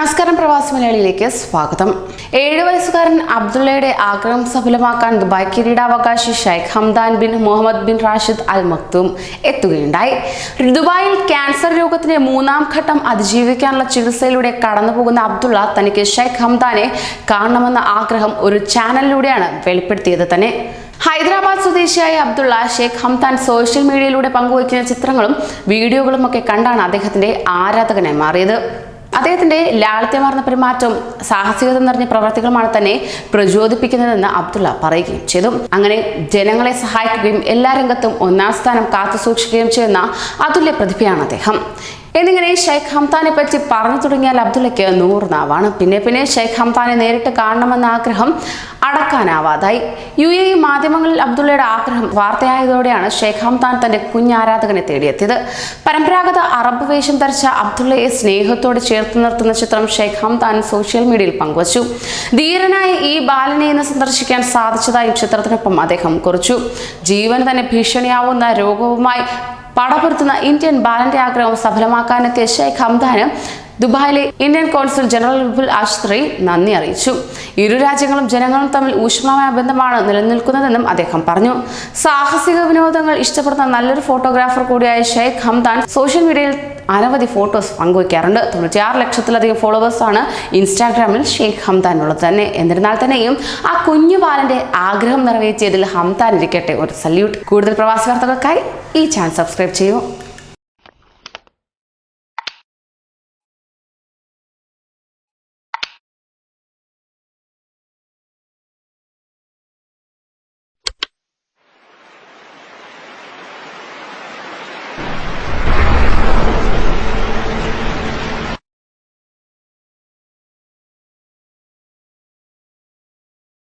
നമസ്കാരം പ്രവാസി മലയാളിയിലേക്ക് സ്വാഗതം. ഏഴു വയസ്സുകാരൻ അബ്ദുള്ളയുടെ ആഗ്രഹം സഫലമാക്കാൻ ദുബായ് കിരീടാവകാശി Sheikh Hamdan bin Mohammed bin Rashid Al Maktoum എത്തുകയുണ്ടായി. ദുബായിൽ ക്യാൻസർ രോഗത്തിന്റെ മൂന്നാം ഘട്ടം അതിജീവിക്കാനുള്ള ചികിത്സയിലൂടെ കടന്നുപോകുന്ന അബ്ദുള്ള തനിക്ക് ഷൈഖ് ഹംദാനെ കാണണമെന്ന ആഗ്രഹം ഒരു ചാനലിലൂടെയാണ് വെളിപ്പെടുത്തിയത് തന്നെ. ഹൈദരാബാദ് സ്വദേശിയായ അബ്ദുള്ള ഷേഖ് ഹംതാൻ സോഷ്യൽ മീഡിയയിലൂടെ പങ്കുവയ്ക്കുന്ന ചിത്രങ്ങളും വീഡിയോകളും ഒക്കെ കണ്ടാണ് അദ്ദേഹത്തിന്റെ ആരാധകനായി മാറിയത്. അദ്ദേഹത്തിന്റെ ലാളിത്യമാർന്ന പെരുമാറ്റവും സാഹസികത നിറഞ്ഞ പ്രവർത്തികളുമാണ് തന്നെ പ്രചോദിപ്പിക്കുന്നതെന്ന് അബ്ദുള്ള പറയുകയും ചെയ്തു. അങ്ങനെ ജനങ്ങളെ സഹായിക്കുകയും എല്ലാ രംഗത്തും ഒന്നാം സ്ഥാനം കാത്തുസൂക്ഷിക്കുകയും ചെയ്യുന്ന അതുല്യ പ്രതിഭയാണ് അദ്ദേഹം. എന്നിങ്ങനെ ഷെയ്ഖ് ഹംതാനെ പറ്റി പറഞ്ഞു തുടങ്ങിയാൽ അബ്ദുള്ളയ്ക്ക് നൂറ് നാവാണ്. പിന്നെ പിന്നെ ഷെയ്ഖ് ഹംതാനെ നേരിട്ട് കാണണമെന്ന ആഗ്രഹം അടക്കാനാവാതായി. യു എ മാധ്യമങ്ങളിൽ അബ്ദുള്ളയുടെ ആഗ്രഹം വാർത്തയായതോടെയാണ് ഷെയ്ഖ് ഹംതാൻ തന്റെ കുഞ്ഞാരാധകനെ തേടിയെത്തിയത്. പരമ്പരാഗത അറബ് വേഷം ധരിച്ച അബ്ദുള്ളയെ സ്നേഹത്തോടെ ചേർത്ത് നിർത്തുന്ന ചിത്രം ഷെയ്ഖ് ഹംതാൻ സോഷ്യൽ മീഡിയയിൽ പങ്കുവച്ചു. ധീരനായ ഈ ബാലനെ ഇന്ന് സന്ദർശിക്കാൻ സാധിച്ചതായും ചിത്രത്തിനൊപ്പം അദ്ദേഹം കുറിച്ചു. ജീവൻ തന്നെ ഭീഷണിയാവുന്ന രോഗവുമായി പടപൊരുത്തുന്ന ഇന്ത്യൻ ബാലന്റെ ആഗ്രഹം സഫലമാക്കാനെത്തിയ ഷെയ്ഖ് ഹംദാന് ദുബായിലെ ഇന്ത്യൻ കോൺസുൽ ജനറൽ വിപുൽ ആശ്രയി നന്ദി അറിയിച്ചു. ഇരു രാജ്യങ്ങളും ജനങ്ങളും തമ്മിൽ ഊഷ്മമായ ബന്ധമാണ് നിലനിൽക്കുന്നതെന്നും അദ്ദേഹം പറഞ്ഞു. സാഹസിക വിനോദങ്ങൾ ഇഷ്ടപ്പെടുന്ന നല്ലൊരു ഫോട്ടോഗ്രാഫർ കൂടിയായ ഷെയ്ഖ് ഹംദാൻ സോഷ്യൽ മീഡിയയിൽ അനവധി ഫോട്ടോസ് പങ്കുവയ്ക്കാറുണ്ട്. തൊണ്ണൂറ്റിയാറ് ലക്ഷത്തിലധികം ഫോളോവേഴ്സാണ് ഇൻസ്റ്റാഗ്രാമിൽ ഷെയ്ഖ് ഹംദാനുള്ളത് തന്നെ. എന്നിരുന്നാൽ തന്നെയും ആ കുഞ്ഞു ബാലന്റെ ആഗ്രഹം നിറവേറ്റിയതിൽ ഹംദാൻ ഇരിക്കട്ടെ. ഒരു സല്യൂട്ട്. കൂടുതൽ പ്രവാസി വാർത്തകൾക്കായി ഈ ചാനൽ സബ്സ്ക്രൈബ് ചെയ്യൂ.